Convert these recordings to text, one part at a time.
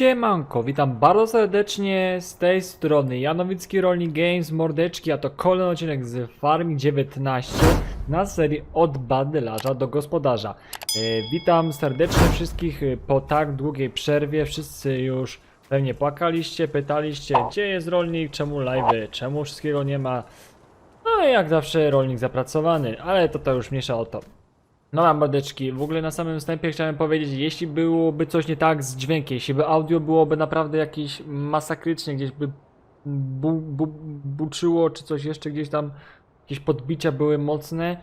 Siemanko, witam bardzo serdecznie z tej strony Janowicki Rolling Games, mordeczki, a to kolejny odcinek z Farming 19 na serii od badylarza do gospodarza. E, witam serdecznie wszystkich e, po tak długiej przerwie, wszyscy już pewnie płakaliście, pytaliście gdzie jest rolnik, czemu live'y, czemu wszystkiego nie ma. No i jak zawsze rolnik zapracowany, ale to to już mniejsza o to. No mordeczki, w ogóle na samym wstępie chciałem powiedzieć, jeśli byłoby coś nie tak z dźwiękiem, jeśli by audio byłoby naprawdę jakieś masakrycznie, gdzieś by bu, bu, buczyło, czy coś jeszcze gdzieś tam, jakieś podbicia były mocne,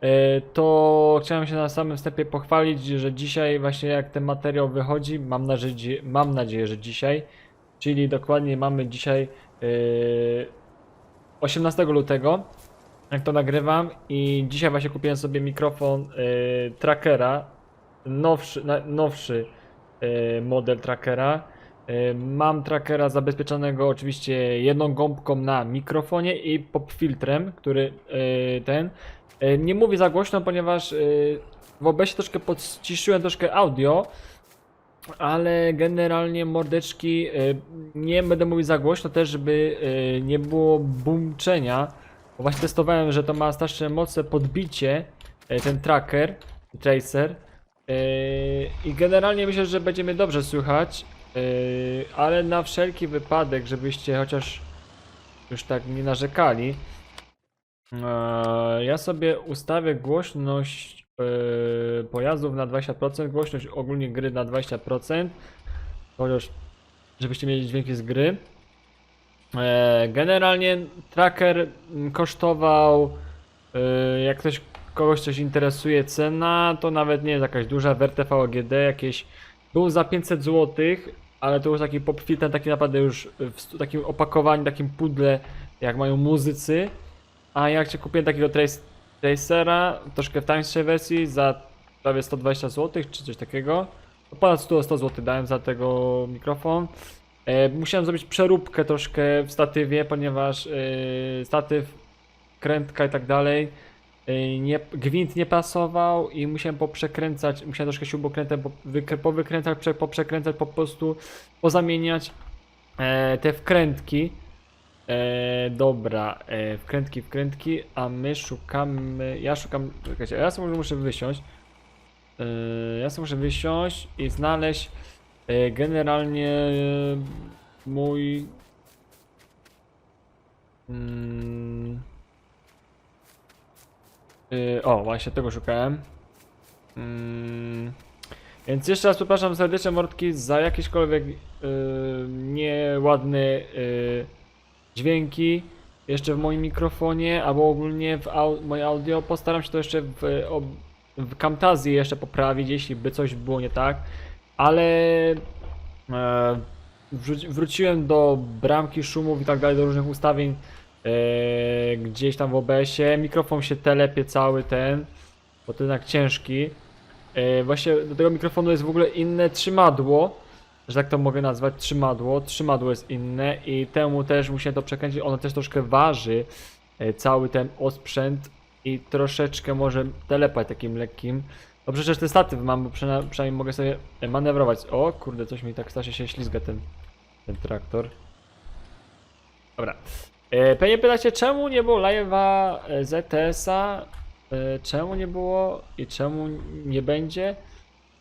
e, to chciałem się na samym wstępie pochwalić, że dzisiaj właśnie jak ten materiał wychodzi, mam, nadzieję, mam nadzieję, że dzisiaj, czyli dokładnie mamy dzisiaj e, 18 lutego, jak to nagrywam i dzisiaj właśnie kupiłem sobie mikrofon y, trackera, nowszy, nowszy y, model trackera. Y, mam trackera zabezpieczonego oczywiście jedną gąbką na mikrofonie i pop filtrem, który y, ten. Y, nie mówię za głośno, ponieważ w OBS troszkę podciszyłem troszkę audio. Ale generalnie mordeczki nie będę mówił za głośno też, żeby nie było bumczenia. Właśnie testowałem, że to ma strasznie mocne podbicie, e, ten tracker, tracer. e, I generalnie myślę, że będziemy dobrze słychać, e, ale na wszelki wypadek, żebyście chociaż już tak nie narzekali, ja sobie ustawię głośność pojazdów na 20%, głośność ogólnie gry na 20%, chociaż żebyście mieli dźwięki z gry. E, Generalnie tracker kosztował, e, jak ktoś kogoś coś interesuje cena, to nawet nie jest jakaś duża, w RTV jakieś, był za 500 zł, ale to już taki pop filter, taki naprawdę już w takim opakowaniu, takim pudle, jak mają muzycy, a jak się kupiłem takiego trace, tracera, troszkę w tańszej wersji, za prawie 120 zł, czy coś takiego, ponad 100, 100 zł dałem za tego mikrofon, musiałem zrobić przeróbkę troszkę w statywie, ponieważ e, statyw, krętka i tak dalej, e, nie, gwint nie pasował i musiałem poprzekręcać, musiałem troszkę śrubokrętem po, wykrę, powykręcać, prze, poprzekręcać, po prostu pozamieniać e, te wkrętki. E, dobra, e, wkrętki, wkrętki, a my szukamy, ja szukam, czekajcie, ja sobie muszę wysiąść. E, ja sobie muszę wysiąść i znaleźć E, Generalnie e, mój. Mm, e, o, właśnie tego szukałem. Mm, więc jeszcze raz przepraszam serdecznie Mordki za jakiekolwiek e, nieładne e, dźwięki jeszcze w moim mikrofonie, albo ogólnie w au moje audio. Postaram się to jeszcze w, w jeszcze poprawić, jeśli by coś było nie tak ale e, wróciłem do bramki szumów i tak dalej, do różnych ustawień e, gdzieś tam w OBS-ie. Mikrofon się telepie cały ten, bo to jednak ciężki. E, właśnie do tego mikrofonu jest w ogóle inne trzymadło, że tak to mogę nazwać, trzymadło. Trzymadło jest inne i temu też musiałem to przekręcić. Ono też troszkę waży, e, cały ten osprzęt i troszeczkę może telepać takim lekkim. No przecież ten statyw mam, bo przyna- przynajmniej mogę sobie manewrować. O kurde, coś mi tak strasznie się ślizga ten, ten traktor. Dobra. E, pewnie pytacie, czemu nie było live'a e, ZTS-a? E, czemu nie było i czemu nie będzie?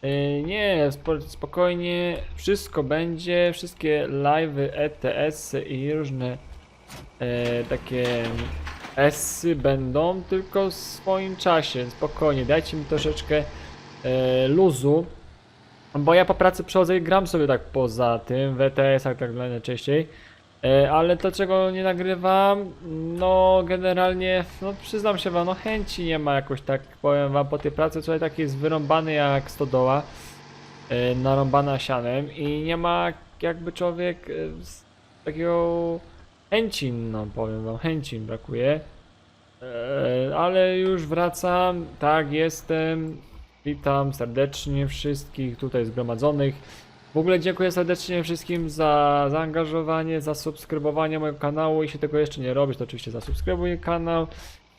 E, nie, spo, spokojnie, wszystko będzie, wszystkie live'y ETS-y i różne e, takie S-y będą, tylko w swoim czasie, spokojnie, dajcie mi troszeczkę e, luzu, bo ja po pracy przychodzę i gram sobie tak poza tym, w ETS-ach tak najczęściej, e, ale to czego nie nagrywam, no generalnie, no przyznam się wam, no chęci nie ma jakoś tak, powiem wam, po tej pracy człowiek taki jest wyrąbany jak stodoła, e, narąbana sianem i nie ma jakby człowiek e, takiego chęci, no powiem wam, chęci mi brakuje. Eee, ale już wracam, tak jestem. Witam serdecznie wszystkich tutaj zgromadzonych. W ogóle dziękuję serdecznie wszystkim za zaangażowanie, za subskrybowanie mojego kanału. Jeśli tego jeszcze nie robisz, to oczywiście zasubskrybuj kanał.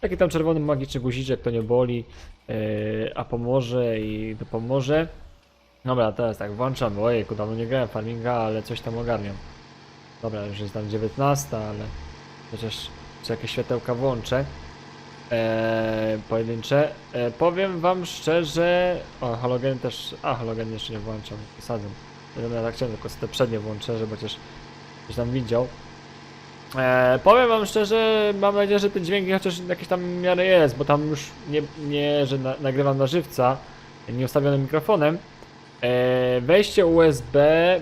Taki tam czerwony magiczny guziczek to nie boli, eee, a pomoże i to pomoże. Dobra, teraz tak, włączamy. Ojejku, dawno nie grałem farminga, ale coś tam ogarniam. Dobra, już jest tam 19, ale chociaż czy jakieś światełka włączę. Eee, pojedyncze. Eee, powiem wam szczerze. O, halogen też. A, halogen jeszcze nie włączam. Posadzę. Ja tak chciałem, tylko te przednie włączę, żeby chociaż ktoś tam widział. Eee, powiem wam szczerze, mam nadzieję, że te dźwięki chociaż jakieś tam miarę jest, bo tam już nie, nie że na, nagrywam na żywca, nie ustawionym mikrofonem. Eee, wejście USB,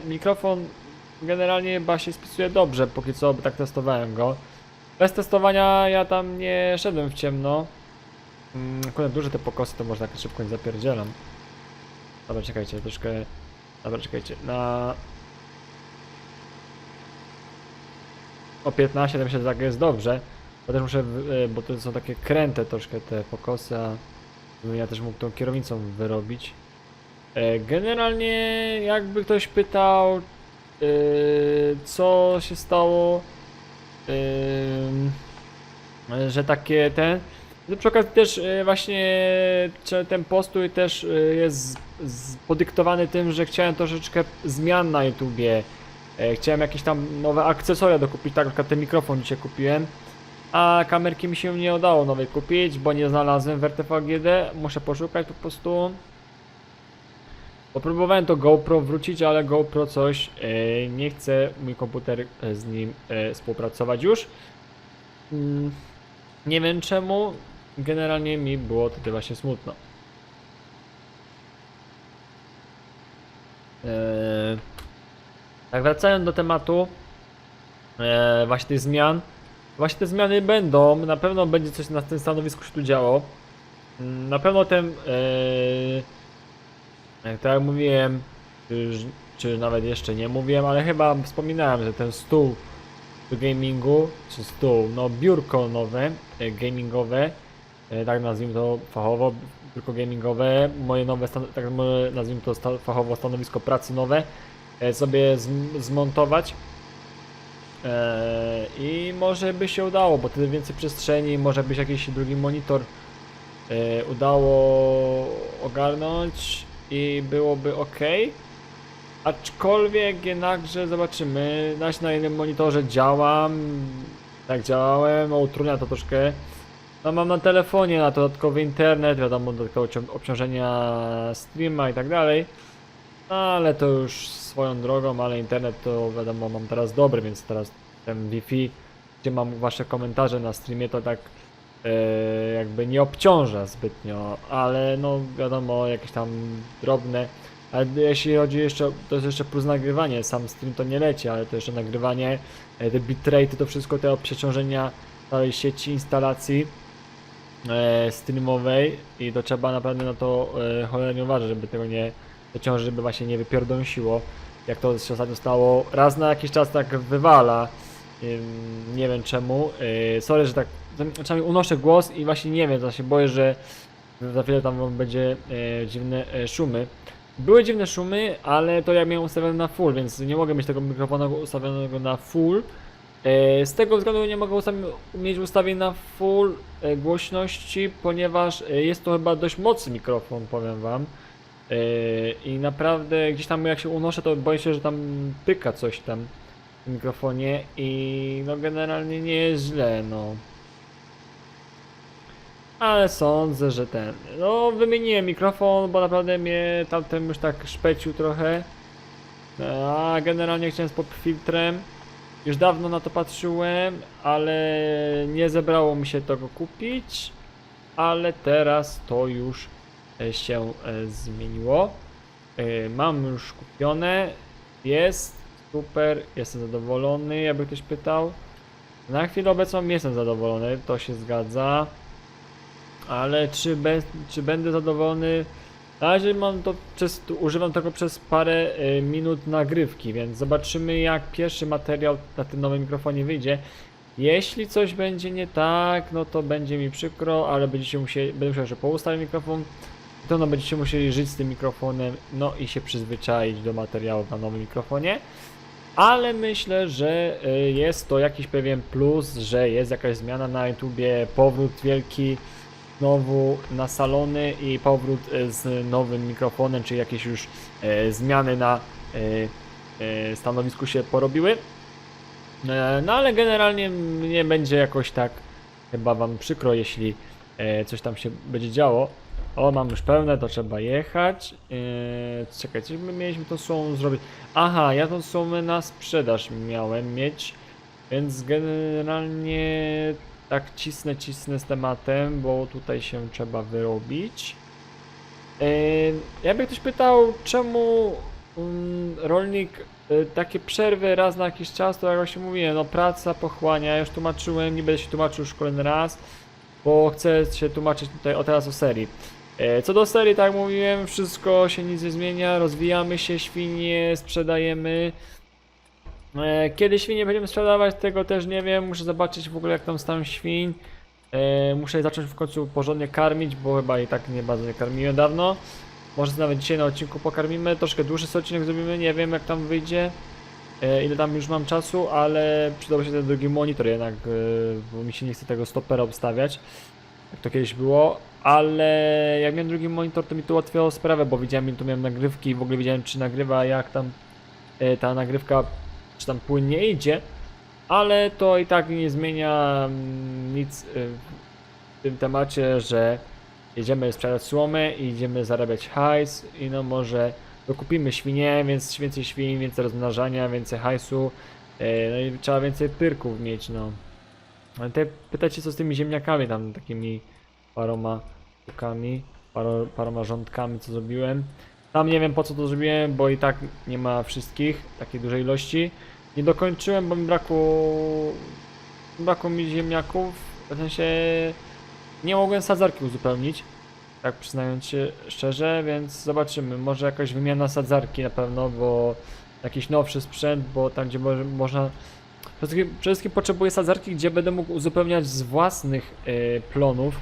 mikrofon generalnie chyba się spisuje dobrze, póki co tak testowałem go. Bez testowania ja tam nie szedłem w ciemno. Mm, kurde, duże te pokosy to można tak szybko nie zapierdzielam. Dobra, czekajcie, troszkę... Dobra, czekajcie, na... O 15 to myślę, że tak jest dobrze. Bo też muszę, e, bo to są takie kręte troszkę te pokosy, a żebym ja też mógł tą kierownicą wyrobić. E, Generalnie jakby ktoś pytał, co się stało, e, że takie ten, no przy okazji też e, właśnie ten postój też jest podyktowany tym, że chciałem troszeczkę zmian na YouTubie. E, Chciałem jakieś tam nowe akcesoria dokupić, tak przykład ten mikrofon dzisiaj kupiłem. A kamerki mi się nie udało nowej kupić, bo nie znalazłem w RTV GD. Muszę poszukać po prostu. Bo próbowałem to GoPro wrócić, ale GoPro coś e, nie chce mój komputer e, z nim e, współpracować już. Mm, nie wiem czemu. Generalnie mi było wtedy właśnie smutno. Tak wracając do tematu właśnie tych zmian. Właśnie te zmiany będą, na pewno będzie coś na tym stanowisku się tu działo. Mm, Na pewno ten, tak jak mówiłem, czy, czy nawet jeszcze nie mówiłem, ale chyba wspominałem, że ten stół do gamingu, czy stół, no biurko nowe, e, gamingowe, e, tak nazwijmy to fachowo, biurko gamingowe, moje nowe, tak nazwijmy to fachowo stanowisko pracy nowe, e, sobie zm- zmontować. I może by się udało, bo wtedy więcej przestrzeni, może byś jakiś drugi monitor e, udało ogarnąć i byłoby ok. Aczkolwiek jednakże zobaczymy, znaczy na jednym monitorze działam, tak działałem, utrudnia to troszkę. No mam na telefonie na dodatkowy internet, wiadomo, dodatkowe obcią- obciążenia streama i tak dalej. No, ale to już swoją drogą, ale internet to wiadomo mam teraz dobry, więc teraz ten Wi-Fi, gdzie mam wasze komentarze na streamie, to tak jakby nie obciąża zbytnio, ale no wiadomo, jakieś tam drobne. Ale jeśli chodzi jeszcze, to jest jeszcze plus nagrywanie, sam stream to nie leci, ale to jeszcze nagrywanie, e, te bitrate, to wszystko te przeciążenia całej sieci instalacji e, streamowej i to trzeba naprawdę na to e, cholernie uważać, żeby tego nie przeciążyć, żeby właśnie nie wypierdąsiło, jak to się ostatnio stało. Raz na jakiś czas tak wywala, nie wiem czemu. Yy, sorry, że tak czasami unoszę głos i właśnie nie wiem, się boję, że za chwilę tam będzie e, dziwne e, szumy. Były dziwne szumy, ale to ja miałem ustawione na full, więc nie mogę mieć tego mikrofonu ustawionego na full. Z tego względu nie mogę mieć ustawień na full głośności, ponieważ jest to chyba dość mocny mikrofon, powiem wam. I naprawdę gdzieś tam jak się unoszę, to boję się, że tam pyka coś tam mikrofonie i no generalnie nie jest źle, no. Ale sądzę, że ten. No, wymieniłem mikrofon, bo naprawdę mnie tamten już tak szpecił trochę. A generalnie chciałem z pop filtrem. Już dawno na to patrzyłem, ale nie zebrało mi się tego kupić. Ale teraz to już e, się e, zmieniło. E, Mam już kupione. Jest super, jestem zadowolony, jakby ktoś pytał. Na chwilę obecną jestem zadowolony, to się zgadza. Ale czy, be, czy będę zadowolony? Na razie mam to przez, używam tego przez parę y, minut nagrywki, więc zobaczymy jak pierwszy materiał na tym nowym mikrofonie wyjdzie. Jeśli coś będzie nie tak, no to będzie mi przykro, ale będziecie musieli, będę musiał jeszcze poustawić mikrofon. To no będziecie musieli żyć z tym mikrofonem, no i się przyzwyczaić do materiałów na nowym mikrofonie. Ale myślę, że y, jest to jakiś pewien plus, że jest jakaś zmiana na YouTubie, powrót wielki znowu na salony i powrót e, z nowym mikrofonem, czy jakieś już e, zmiany na stanowisku się porobiły. E, no ale generalnie nie będzie jakoś tak chyba wam przykro, jeśli e, coś tam się będzie działo. O, mam już pełne, to trzeba jechać. Eee, czekaj, coś my mieliśmy tą słomę zrobić. Aha, ja tą słomę na sprzedaż miałem mieć, więc generalnie tak cisnę, cisnę z tematem, bo tutaj się trzeba wyrobić. Eee, jakby ktoś pytał, czemu mm, rolnik e, takie przerwy raz na jakiś czas, to jak właśnie mówiłem, no praca pochłania, już tłumaczyłem, nie będę się tłumaczył już kolejny raz, bo chcę się tłumaczyć tutaj o teraz o serii. E, Co do serii, tak mówiłem, wszystko się nic nie zmienia, rozwijamy się, świnie sprzedajemy. E, Kiedy świnie będziemy sprzedawać, tego też nie wiem, muszę zobaczyć w ogóle jak tam stan świń. E, Muszę zacząć w końcu porządnie karmić, bo chyba i tak nie bardzo nie karmiłem dawno. Może nawet dzisiaj na odcinku pokarmimy, troszkę dłuższy odcinek zrobimy, nie wiem jak tam wyjdzie. Ile tam już mam czasu, ale przydałby się ten drugi monitor jednak, bo mi się nie chce tego stopera obstawiać jak to kiedyś było, ale jak miałem drugi monitor, to mi to ułatwiało sprawę, bo widziałem, tu miałem nagrywki i w ogóle widziałem, czy nagrywa, jak tam e, ta nagrywka, czy tam płynnie idzie, ale to i tak nie zmienia mm, nic e, w tym temacie, że jedziemy sprzedać słomę i idziemy zarabiać hajs i no może dokupimy świnie, więc więcej świn, więcej rozmnażania, więcej hajsu, e, no i trzeba więcej pyrków mieć, no. Ale te pytacie co z tymi ziemniakami tam takimi paroma sztukami, paro, paroma rządkami co zrobiłem. Tam nie wiem po co to zrobiłem, bo i tak nie ma wszystkich takiej dużej ilości. Nie dokończyłem, bo mi brakło brakło mi ziemniaków, w sensie nie mogłem sadzarki uzupełnić. Tak przyznając się szczerze, więc zobaczymy. Może jakaś wymiana sadzarki na pewno, bo jakiś nowszy sprzęt, bo tam gdzie może, można Przede wszystkim, potrzebuję sadzarki, gdzie będę mógł uzupełniać z własnych e, plonów.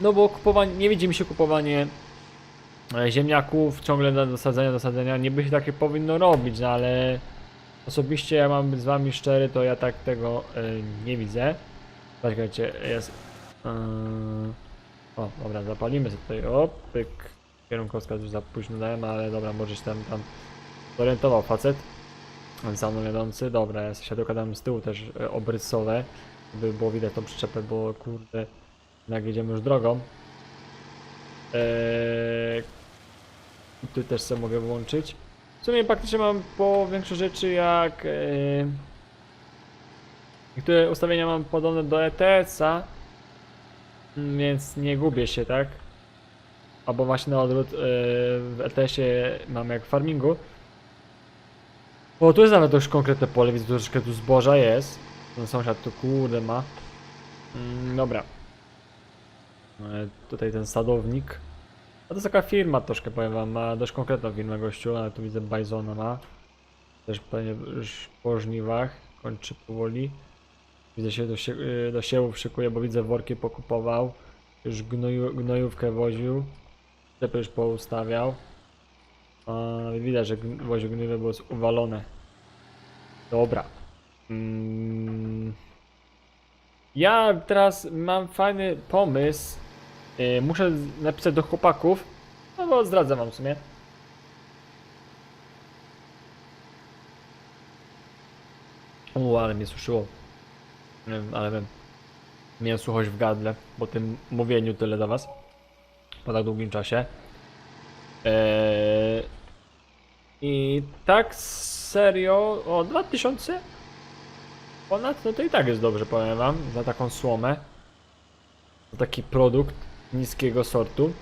No bo kupowanie, nie widzi mi się kupowanie e, ziemniaków ciągle na dosadzenia, dosadzenia. Nie by się takie powinno robić, no ale osobiście ja mam być z wami szczery, to ja tak tego e, nie widzę. Czekajcie, jest... Yy... O, dobra, zapalimy sobie tutaj, o, pyk. Kierunkowskaz już za późno dałem, ale dobra, możesz tam, tam zorientował facet. Za mną jadący, dobra, ja się dokładam z tyłu też e, obrysowe, by było widać tą przyczepę, bo kurde, jak jedziemy już drogą. Eee, tu też sobie mogę włączyć. W sumie praktycznie mam po większość rzeczy jak... Eee, niektóre ustawienia mam podobne do ETS-a, mm, więc nie gubię się, tak? Albo właśnie na odwrót, eee, w ETS-ie mam jak w farmingu. O, tu jest nawet dość konkretne pole, widzę troszeczkę tu zboża jest. Ten sąsiad tu kurde ma. Mm, dobra. E, tutaj ten sadownik. A to jest taka firma troszkę powiem wam, ma dość konkretną firmę gościu, ale tu widzę Bizona ma. Też pewnie już po żniwach, kończy powoli. Widzę się do, sie y, do szykuje, bo widzę worki pokupował. Już gnoju gnojówkę woził. Cepy już poustawiał. A, widać, że gn- woził gniewę, bo jest uwalone. Dobra. Mm. Ja teraz mam fajny pomysł. Yy, muszę napisać do chłopaków. No bo zdradzę wam w sumie. O, ale mnie suszyło. Ale wiem. Miałem suchość w gardle po tym mówieniu tyle do was. Po tak długim czasie. Eee, I tak serio, o 2000 ponad, no to i tak jest dobrze, powiem wam, za taką słomę. Za taki produkt niskiego sortu.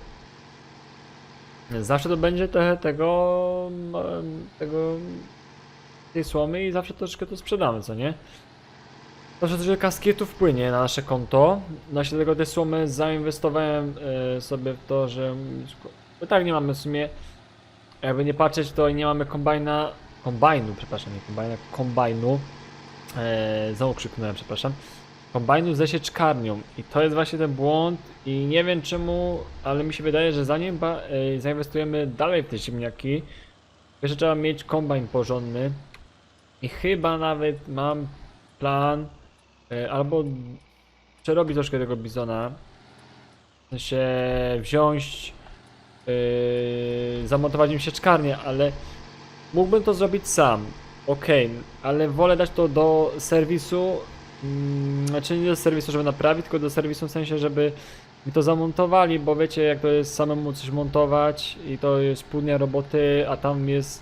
Zawsze to będzie trochę tego, tego, tej słomy i zawsze troszeczkę to sprzedamy, co nie? Zawsze troszkę kaskietów wpłynie na nasze konto. Właśnie dlatego te słomy zainwestowałem e, sobie w to, że bo tak nie mamy w sumie jakby nie patrzeć to nie mamy kombajna kombajnu, przepraszam, nie kombajna, kombajnu. E, znowu krzyknąłem, przepraszam. Kombajnu ze sieczkarnią. I to jest właśnie ten błąd i nie wiem czemu, ale mi się wydaje, że zanim ba, e, zainwestujemy dalej w te ziemniaki jeszcze trzeba mieć kombajn porządny. I chyba nawet mam plan e, albo przerobić troszkę tego bizona. W sensie wziąć, yy, zamontować im sieczkarnię, ale mógłbym to zrobić sam. Okej, ale wolę dać to do serwisu, mm, znaczy nie do serwisu, żeby naprawić, tylko do serwisu w sensie, żeby mi to zamontowali, bo wiecie jak to jest samemu coś montować i to jest pół dnia roboty, a tam jest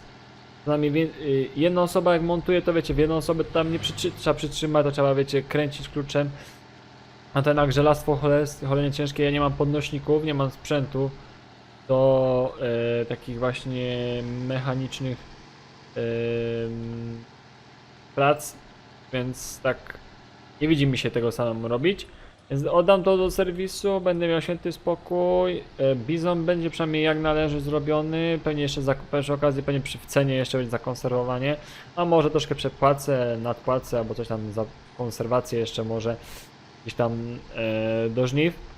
przynajmniej y, jedna osoba jak montuje, to wiecie, w jedną osobę tam nie przytrzy trzeba przytrzymać, to trzeba wiecie, kręcić kluczem. A to jednak żelastwo chole- cholernie ciężkie, ja nie mam podnośników, nie mam sprzętu do e, takich właśnie mechanicznych em, prac, więc tak nie widzi mi się tego samemu robić. Więc oddam to do serwisu, będę miał święty spokój. E, Bizon będzie przynajmniej jak należy zrobiony. Pewnie jeszcze za przy okazji pewnie przy cenie jeszcze będzie zakonserwowanie. A może troszkę przepłacę, nadpłacę albo coś tam za konserwację jeszcze może gdzieś tam e, do żniw.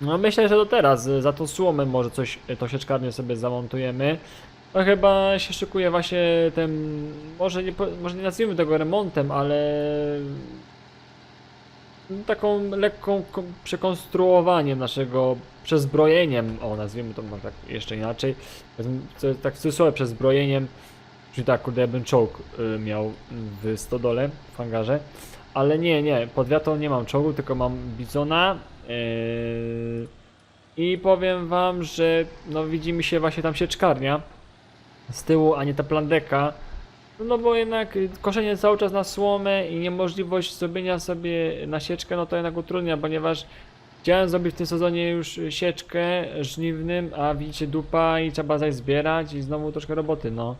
No myślę, że to teraz, za tą słomę może coś, sieczkarnię sobie zamontujemy. No chyba się szykuje właśnie ten, może nie, może nie nazwijmy tego remontem, ale taką lekką ko- przekonstruowaniem naszego przezbrojeniem, o nazwijmy to może tak jeszcze inaczej, to tak w cudzysłowie przezbrojeniem, czyli tak kurde jakbym czołg y, miał w stodole, w hangarze, ale nie, nie, pod wiatą nie mam czołgu, tylko mam bizona i powiem wam, że no widzi mi się właśnie tam sieczkarnia z tyłu, a nie ta plandeka, no bo jednak koszenie cały czas na słomę i niemożliwość zrobienia sobie na sieczkę, no to jednak utrudnia, ponieważ chciałem zrobić w tym sezonie już sieczkę żniwnym, a widzicie dupa i trzeba zaś zbierać i znowu troszkę roboty, no.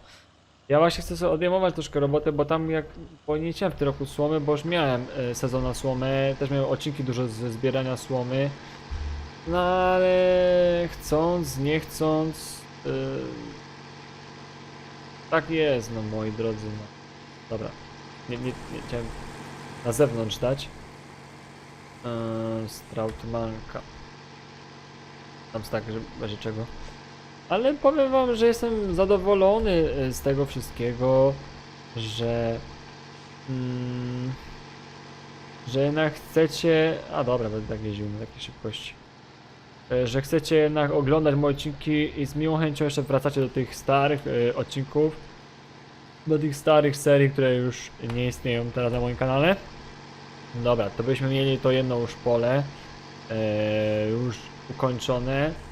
Ja właśnie chcę sobie odejmować troszkę roboty, bo tam jak, chciałem w tym roku słomy, bo już miałem y, sezon na słomę, też miałem odcinki dużo ze zbierania słomy. No ale chcąc, nie chcąc, y, tak jest, no moi drodzy, no. Dobra. Nie, nie, nie chciałem na zewnątrz dać. Eee, Strautmanka. Tam tak, że w razie czego. Ale powiem wam, że jestem zadowolony e, z tego wszystkiego, że... Mm, że jednak chcecie... A dobra, będę tak jeździł na takiej szybkości. E, Że chcecie jednak oglądać moje odcinki i z miłą chęcią jeszcze wracacie do tych starych e, odcinków. Do tych starych serii, które już nie istnieją teraz na moim kanale. Dobra, to byśmy mieli to jedno już pole. e, już ukończone.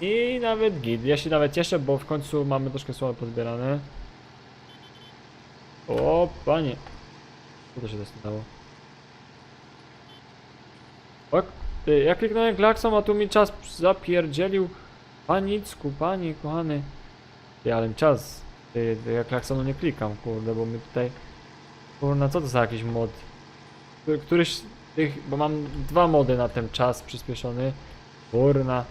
I nawet git. Ja się nawet cieszę, bo w końcu mamy troszkę słowa pozbierane. O, panie. Co to się stało? Ok, ja kliknąłem klakson, a tu mi czas zapierdzielił. Panicku, panie kochany. Ty, ale czas. Ty, ty, ja klaksonu nie klikam, kurde, bo my tutaj... Kurna, co to za jakiś mod? Który- Któryś z tych, bo mam dwa mody na ten czas przyspieszony. Kurna.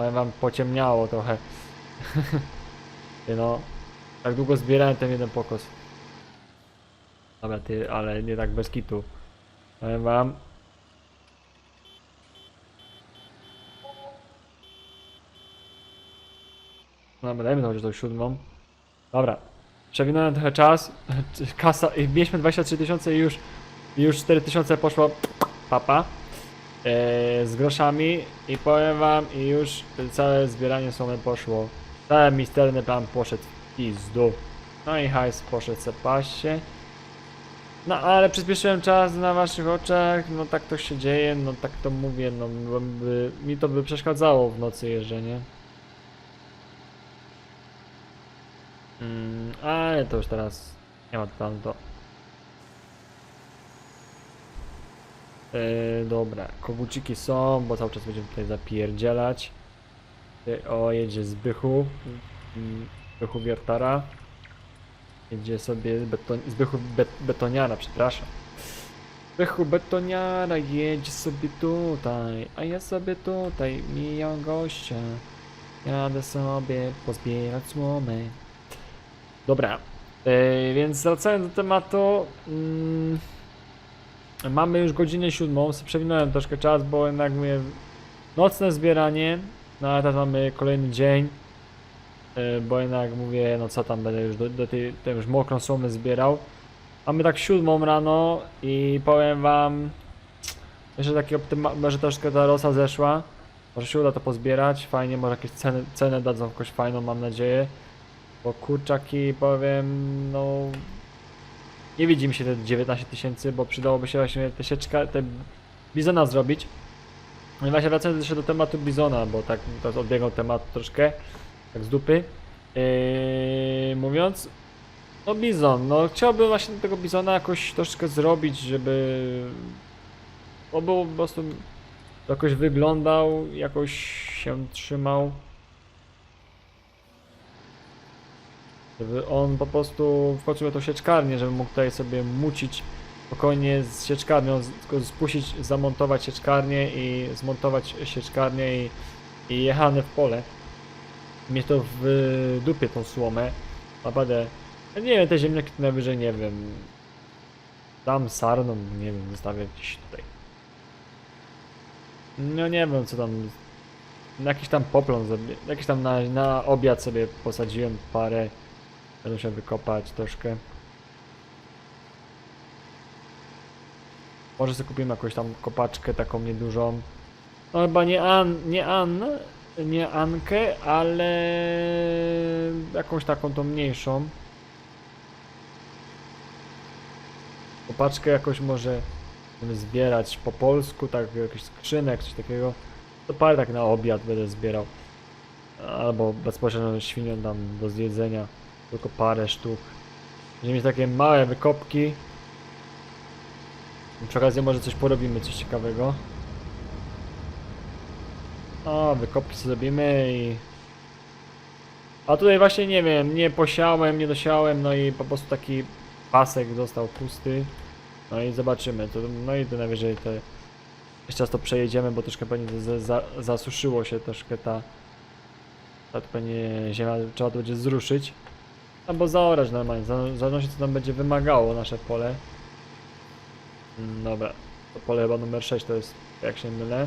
Ale wam pociemniało trochę. no. Tak długo zbierałem ten jeden pokos. Dobra, ty, ale nie tak bez kitu. Powiem wam. Dobra, dajmy to chociaż tą siódmą. Dobra. Przewinąłem trochę czas. Kasa. Mieliśmy 23 tysiące i już, już 4 tysiące poszło papa. E, z groszami i powiem wam i już całe zbieranie słomy poszło. Cały misterny plan poszedł w pizdu. No i hajs poszedł se paście. No ale przyspieszyłem czas na waszych oczach, no tak to się dzieje, no tak to mówię, no by, mi to by przeszkadzało w nocy jeżdżenie. Mm, ale to już teraz nie ma planu to. Yy, dobra, koguciki są, bo cały czas będziemy tutaj zapierdzielać. Tutaj, o, jedzie Zbychu. mm, Zbychu Wiertara. Jedzie sobie beton, Zbychu bet, Betoniara, przepraszam. Zbychu Betoniara jedzie sobie tutaj, a ja sobie tutaj mijam gościa. Jadę sobie pozbierać słomy. Dobra, yy, więc wracając do tematu. Mm, mamy już godzinę siódmą, przewinąłem troszkę czas, bo jednak mówię nocne zbieranie, no ale teraz mamy kolejny dzień, yy, bo jednak mówię, no co tam będę już do, do tej, tej już mokrą słomy zbierał. Mamy tak siódmą rano i powiem wam, Jeszcze taki optyma... może troszkę ta rosa zeszła. Może się uda to pozbierać, fajnie, może jakieś ceny, cenę dadzą jakoś fajną, mam nadzieję. Bo kurczaki, powiem, no... Nie widzi mi się te 19 tysięcy, bo przydałoby się właśnie te sieczka, te bizona zrobić. No właśnie wracając jeszcze do tematu bizona, bo tak to odbiegał temat troszkę, tak z dupy. Yy, mówiąc, no bizon, no chciałbym właśnie tego bizona jakoś troszkę zrobić, żeby on był po prostu jakoś wyglądał, jakoś się trzymał. Żeby on po prostu wchodził na tą sieczkarnię, żeby mógł tutaj sobie mucić spokojnie z sieczkarnią, tylko spuścić, zamontować sieczkarnię i zmontować sieczkarnię i, i jechane w pole. Mieć to w dupie tą słomę. Naprawdę. Nie wiem, te ziemniaki to najwyżej nie wiem. Dam sarną, nie wiem, zostawię gdzieś tutaj. No nie wiem co tam. Jakiś tam poplon. Jakiś tam na, na obiad sobie posadziłem parę. Będę musiał wykopać troszkę. Może sobie kupimy jakąś tam kopaczkę taką niedużą. No chyba nie An, nie An, nie Ankę, ale jakąś taką tą mniejszą. Kopaczkę jakoś może zbierać po polsku, tak jakiś skrzynek, coś takiego. To parę tak na obiad będę zbierał. Albo bezpośrednio świniom dam do zjedzenia. Tylko parę sztuk. Będziemy mieć takie małe wykopki. Przy okazji może coś porobimy, coś ciekawego. O, wykopki zrobimy i... A tutaj właśnie nie wiem, nie posiałem, nie dosiałem, no i po prostu taki pasek został pusty. No i zobaczymy, to, no i to najwyżej te... Jeszcze raz to przejedziemy, bo troszkę pewnie za, za, zasuszyło się troszkę ta... Ta to pewnie ziemia, trzeba to będzie zruszyć. Albo zaorać normalnie, w zależności co nam będzie wymagało nasze pole. Mm, Dobra, to pole chyba numer 6 to jest, jak się mylę.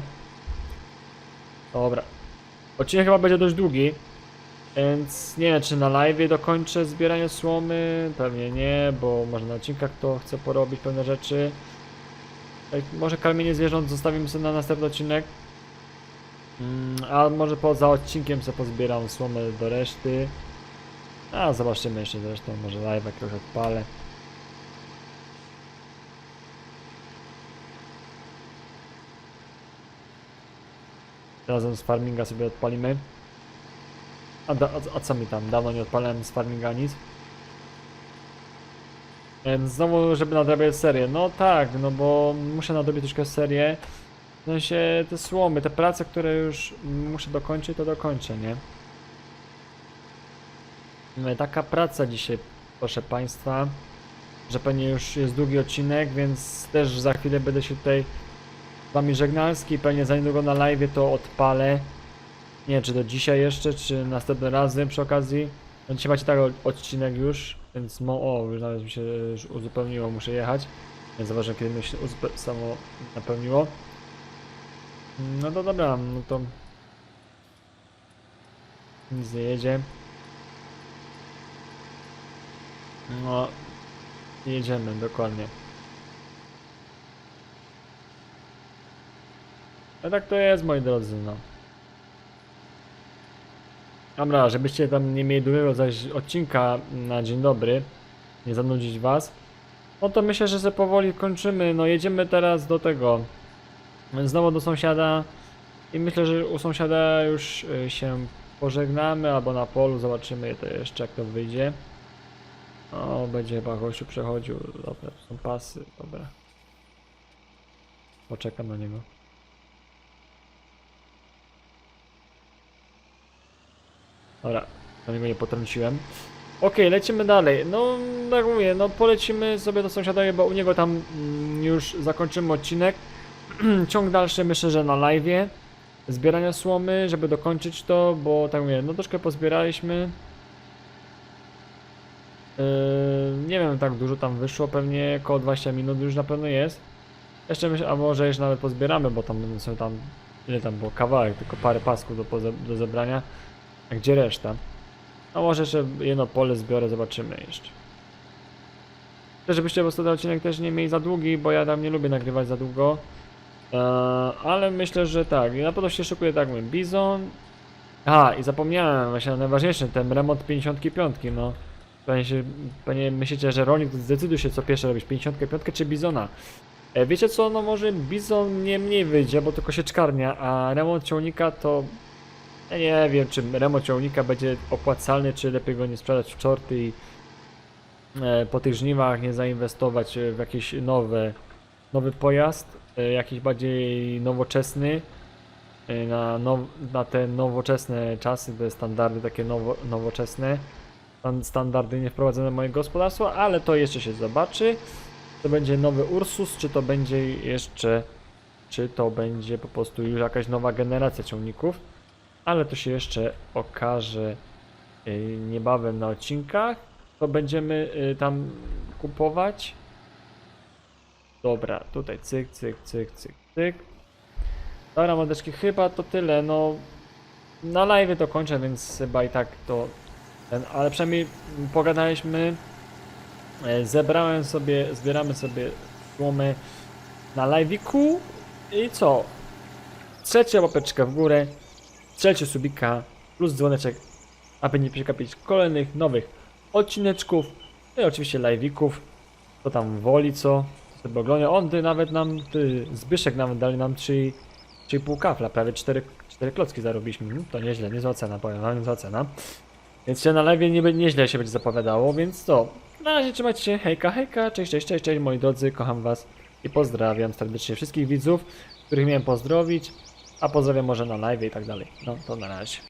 Dobra. Odcinek chyba będzie dość długi, więc nie wiem czy na live dokończę zbieranie słomy, pewnie nie, bo może na odcinkach to chcę porobić pewne rzeczy. Może karmienie zwierząt zostawimy sobie na następny odcinek. Mm, a może poza odcinkiem sobie pozbieram słomę do reszty. A zobaczymy jeszcze zresztą, może live jakiegoś odpalę. Razem z farminga sobie odpalimy. A, da, a, a co mi tam? Dawno nie odpalałem z farminga nic. Znowu, żeby nadrabiać serię. No tak, no bo muszę nadrobić troszkę serię. W sensie te słomy, te prace, które już muszę dokończyć, to dokończę, nie? No, Taka praca dzisiaj, proszę Państwa, że pewnie już jest długi odcinek, więc też za chwilę będę się tutaj z Wami żegnalski, pewnie za niedługo na live to odpalę. Nie wiem, czy to dzisiaj jeszcze, czy następnym razem przy okazji. No macie tak odcinek już, więc mo o, już nawet mi się już uzupełniło, muszę jechać. Nie zauważyłem, kiedy mi się samo napełniło. No to dobra, no to nic nie jedzie. No, jedziemy, dokładnie. A tak to jest, moi drodzy, no. Dobra, żebyście tam nie mieli długiego zaś odcinka na dzień dobry, nie zanudzić was. No to myślę, że sobie powoli kończymy. No jedziemy teraz do tego. Znowu do sąsiada. I myślę, że u sąsiada już y, się pożegnamy, albo na polu zobaczymy to jeszcze jak to wyjdzie. O, będzie chyba gościu przechodził. Dobra, są pasy, dobra. Poczekam na niego. Dobra, na niego nie potrąciłem. Okej, lecimy dalej. No, tak mówię, no polecimy sobie do sąsiada, bo u niego tam mm, już zakończymy odcinek. Ciąg dalszy myślę, że na live. Zbierania słomy, żeby dokończyć to, bo tak mówię, no troszkę pozbieraliśmy. Yy, nie wiem, tak dużo tam wyszło, pewnie około 20 minut już na pewno jest. Jeszcze myślę, a może jeszcze nawet pozbieramy, bo tam będą są tam, ile tam było, kawałek, tylko parę pasków do, do zebrania. A gdzie reszta? A może jeszcze jedno pole zbiorę, zobaczymy jeszcze. Też żebyście po ten odcinek też nie mieli za długi, bo ja tam nie lubię nagrywać za długo. E, ale myślę, że tak. Na pewno się szykuje tak, mówię, Bizon. A, i zapomniałem właśnie o najważniejszym, ten remont 55, no. Pewnie, się, pewnie myślicie, że rolnik zdecyduje się co pierwsze robić, 55 czy Bizona. E, wiecie co, no może Bizon nie mniej wyjdzie, bo to kosieczkarnia, a remont ciągnika to... Ja nie wiem, czy remont ciągnika będzie opłacalny, czy lepiej go nie sprzedać w czorty i e, po tych żniwach nie zainwestować w jakiś nowy, nowy pojazd, e, jakiś bardziej nowoczesny, na, now, na te nowoczesne czasy, te standardy takie nowo, nowoczesne, standardy nie wprowadzone w moje gospodarstwo, ale to jeszcze się zobaczy. To będzie nowy Ursus, czy to będzie jeszcze, czy to będzie po prostu już jakaś nowa generacja ciągników, ale to się jeszcze okaże y, niebawem na odcinkach. To będziemy y, tam kupować. Dobra, tutaj cyk, cyk, cyk, cyk, cyk. Dobra, mordeczki, chyba to tyle. No, na live to kończę, więc chyba i tak to ten, ale przynajmniej pogadaliśmy. E, Zebrałem sobie, zbieramy sobie słomy na live'iku i co? Trzecia łapeczka w górę, trzecie subika plus dzwoneczek, aby nie przegapić kolejnych nowych odcineczków no i oczywiście live'ików. To tam woli co, sobie ogląda. On ty nawet nam, ty, Zbyszek nawet dali nam 3 3,5 kafla, prawie 4, 4 klocki zarobiliśmy. Mm, To nieźle, niezła cena, powiem niezła cena. Więc się na live nie, nieźle się będzie zapowiadało, więc to. Na razie trzymajcie się, hejka, hejka, cześć, cześć, cześć, cześć moi drodzy, kocham was i pozdrawiam serdecznie wszystkich widzów, których miałem pozdrowić, a pozdrawiam może na live i tak dalej. No to na razie.